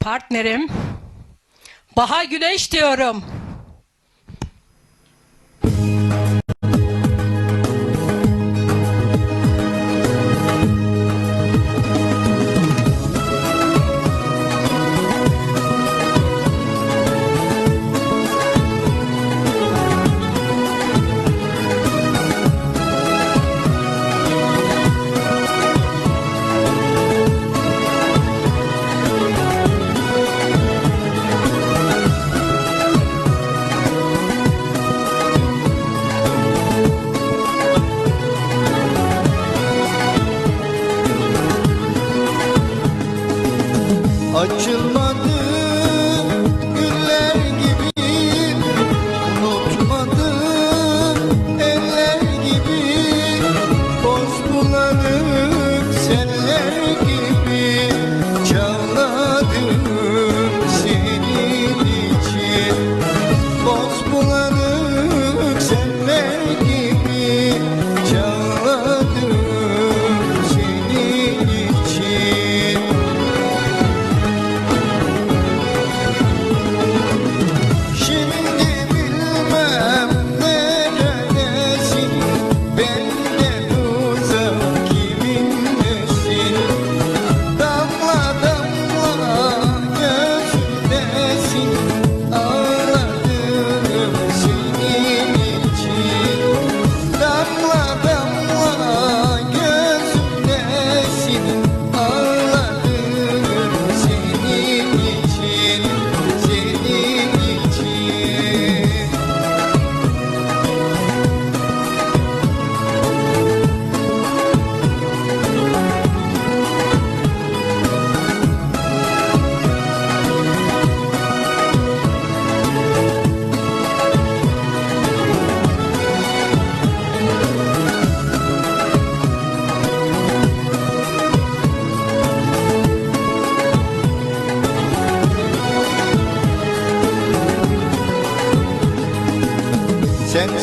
partnerim Baha Güneş diyorum. Açılmadı güller gibi Unutmadı eller gibi. Boz bulanık seller gibi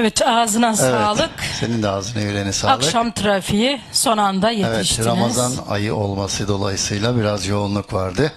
Evet ağzına sağlık. Senin de ağzına yüreğine sağlık. Akşam trafiği son anda evet, yetiştiniz. Ramazan ayı olması dolayısıyla biraz yoğunluk vardı.